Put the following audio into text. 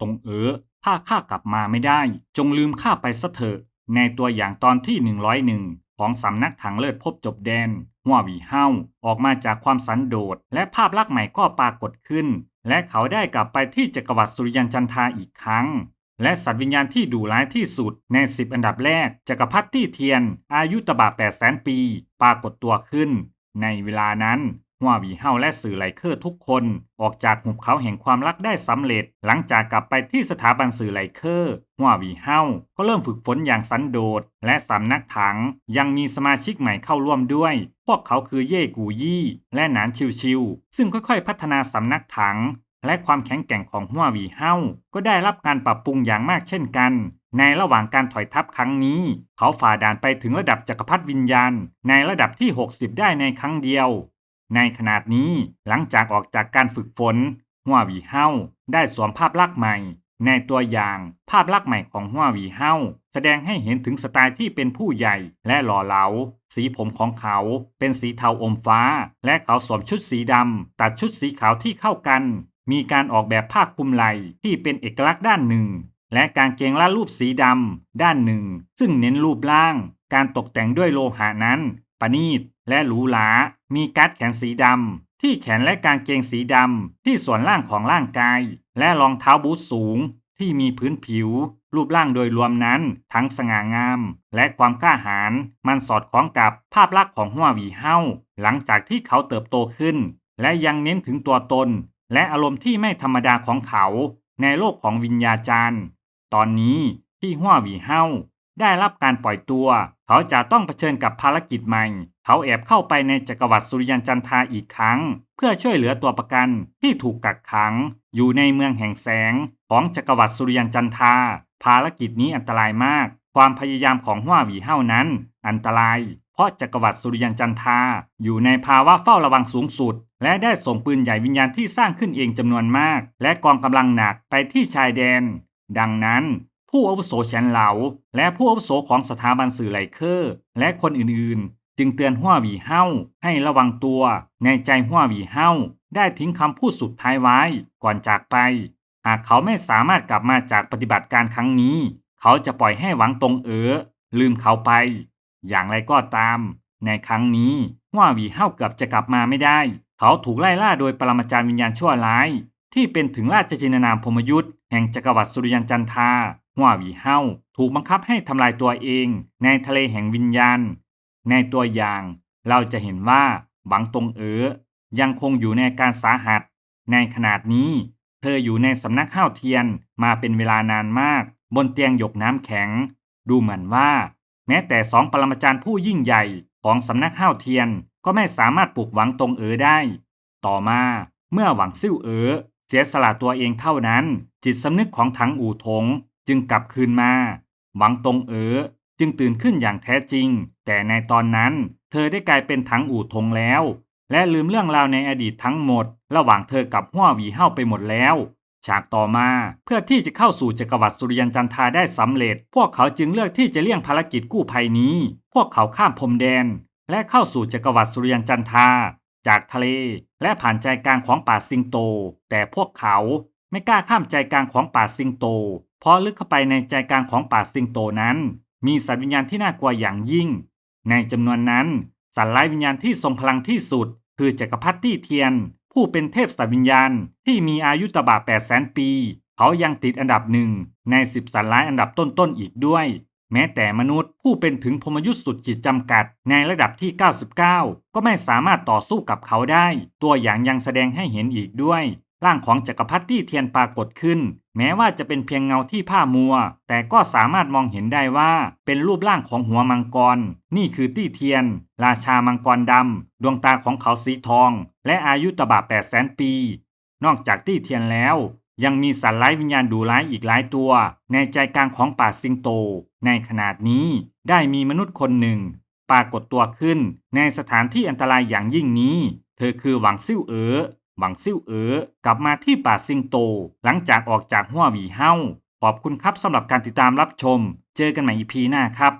ตรงเอ๋อถ้าข้ากลับมาไม่ได้ จงลืมข้าไปซะเถอะ ในตัวอย่างตอนที่ 101 ของสำนักถังเลิศพบจบแดนหัววีเฮาออกมาจากความสันโดษ และภาพลักษณ์ใหม่ก็ปรากฏขึ้น และเขาได้กลับไปที่จักรวรรดิสุริยันจันทาอีกครั้ง และสัตว์วิญญาณที่ดุร้ายที่สุดใน 10 อันดับแรกจักรพรรดิที่เทียน อายุตบะ8 0 0 0 0 ปี ปรากฏตัวขึ้น ในเวลานั้น หัววีเฮาและสื่อไลเคอร์ทุกคน ออกจากหุบเขาแห่งความรักได้สำเร็จ หลังจากกลับไปที่สถาบันสื่อไลเคอร์หัววีเฮาก็เริ่มฝึกฝนอย่างสันโดษ และสำนักถัง ยังมีสมาชิกใหม่เข้าร่วมด้วย พวกเขาคือเย่กูยี่ และหนานชิวชิว ซึ่งค่อยๆ พัฒนาสำนักถัง และความแข็งแกร่งของหัววีเฮาก็ได้รับการปรับปรุงอย่างมากเช่นกันในระหว่างการถอยทัพครั้งนี้ เขาฝ่าด่านไปถึงระดับจักรพรรดิวิญญาณ ในระดับที่ 60 ได้ในครั้งเดียว ในขนาดนี้หลังจากออกจากการฝึกฝนหัววีเฮาได้สวมภาพลักษณ์ใหม่ ในตัวอย่างภาพลักษณ์ใหม่ของหัววีเฮาแสดงให้เห็นถึงสไตล์ที่เป็นผู้ใหญ่และหล่อเหลา สีผมของเขาเป็นสีเทาอมฟ้า และเขาสวมชุดสีดำตัดชุดสีขาวที่เข้ากัน มีการออกแบบผ้าคลุมไหล่ที่เป็นเอกลักษณ์ด้านหนึ่ง และการเกงละรูปสีดำด้านหนึ่ง ซึ่งเน้นรูปร่าง การตกแต่งด้วยโลหะนั้น ประณีตและหรูหรา มีกัดแขนสีดำ ที่แขนและกางเกงสีดำ ที่ส่วนล่างของร่างกาย และรองเท้าบูทสูง ที่มีพื้นผิว รูปร่างโดยรวมนั้น ทั้งสง่างาม และความกล้าหาญมันสอดคล้องกับภาพลักษณ์ของหัวหวีเฮาหลังจากที่เขาเติบโตขึ้น และยังเน้นถึงตัวตน และอารมณ์ที่ไม่ธรรมดาของเขา ในโลกของวิญญาจารย์ ตอนนี้ที่หัวหวีเฮาได้รับการปล่อยตัว เขาจะต้องเผชิญกับภารกิจใหม่ เขาแอบเข้าไปในจักรวรรดิสุริยันจันทาอีกครั้ง เพื่อช่วยเหลือตัวประกันที่ถูกกักขัง อยู่ในเมืองแห่งแสงของจักรวรรดิสุริยันจันทา ภารกิจนี้อันตรายมาก ความพยายามของหัวหวีเฮานั้น อันตราย เพราะจักรวรรดิสุริยันจันทา อยู่ในภาวะเฝ้าระวังสูงสุด และได้ส่งปืนใหญ่วิญญาณที่สร้างขึ้นเองจำนวนมาก และกองกำลังหนักไปที่ชายแดน ดังนั้น ผู้อาวุโสเฉินเหลา และผู้อาวุโสของสถาบันสื่อไลเคอร์และคนอื่นๆ จึงเตือนหัวหวีเฮาให้ระวังตัว ในใจหัวหวีเฮาได้ทิ้งคำพูดสุดท้ายไว้ก่อนจากไป หากเขาไม่สามารถกลับมาจากปฏิบัติการครั้งนี้ เขาจะปล่อยให้หวังตรงเอ๋อลืมเขาไป อย่างไรก็ตาม ในครั้งนี้หัวหวีเฮาเกือบจะกลับมาไม่ได้ เขาถูกไล่ล่าโดยปรมาจารย์วิญญาณชั่วร้าย ที่เป็นถึงราชจินนามพมยุทธ์แห่งจักรวรรดิสุริยันจันทา หัวหวีเฮาถูกบังคับให้ทำลายตัวเองในทะเลแห่งวิญญาณ ในตัวอย่าง เราจะเห็นว่าหวังตรงเอ๋อยังคงอยู่ในการสาหัส ในขนาดนี้ เธออยู่ในสำนักข้าวเทียนมาเป็นเวลานานมาก บนเตียงหยกน้ำแข็ง ดูเหมือนว่า แม้แต่สองปรมาจารย์ผู้ยิ่งใหญ่ของสำนักข้าวเทียนก็ไม่สามารถปลุกหวังตรงเอ๋อได้ ต่อมาเมื่อหวังซิ่วเอ๋อเสียสละตัวเองเท่านั้น จิตสำนึกของถังอู่ทง จึงกลับคืนมา หวังตรงเอ๋อจึงตื่นขึ้นอย่างแท้จริง แต่ในตอนนั้นเธอได้กลายเป็นถังอู่ทงแล้ว และลืมเรื่องราวในอดีตทั้งหมด ระหว่างเธอกับหัวหวีเฮ้าไปหมดแล้วฉากต่อมาเพื่อที่จะเข้าสู่จักรวรรดิสุริยันจันทาได้สำเร็จ พวกเขาจึงเลือกที่จะเลี่ยงภารกิจกู้ภัยนี้ พวกเขาข้ามพรมแดน และเข้าสู่จักรวรรดิสุริยันจันทา จากทะเล และผ่านใจกลางของป่าสิงโต แต่พวกเขาไม่กล้าข้ามใจกลางของป่าสิงโต พราะลึกเข้าไปในใจกลางของป่าสิงโตนั้น มีสัตว์วิญญาณที่น่ากลัวอย่างยิ่ง ในจำนวนนั้น สัตว์ร้ายวิญญาณที่ทรงพลังที่สุด คือจักรพรรดิเทียน ผู้เป็นเทพสัตว์วิญญาณ ที่มีอายุตบะ8 0 0 0 0 0 ปี เขายังติดอันดับหนึ่งใน 10 สัตว์ร้ายอันดับต้นๆอีกด้วย แม้แต่มนุษย์ผู้เป็นถึงพมยุทธ์สุดขีดจำกัดในระดับที่ 99 ก็ไม่สามารถต่อสู้กับเขาได้ ตัวอย่างยังแสดงให้เห็นอีกด้วย ร่างของจักรพรรดิเทียนปรากฏขึ้น แม้ว่าจะเป็นเพียงเงาที่ผ้ามัว แต่ก็สามารถมองเห็นได้ว่า เป็นรูปร่างของหัวมังกร นี่คือตี้เทียน ราชามังกรดำ ดวงตาของเขาสีทอง และอายุตบะ8 0 0 0 0 0ปี นอกจากตี้เทียนแล้ว ยังมีสัตว์ร้ายวิญญาณดูร้ายอีกหลายตัว ในใจกลางของป่าสิงโต ในขนาดนี้ได้มีมนุษย์คนหนึ่ง ปรากฏตัวขึ้น ในสถานที่อันตรายอย่างยิ่งนี้ เธอคือหวังซิ่วเอ๋อ หวังซิ่วเอ๋อกลับมาที่ป่าซิงโต หลังจากออกจากหัวหวีเฮ้าขอบคุณครับสำหรับการติดตามรับชม เจอกันใหม่อีพีหน้าครับ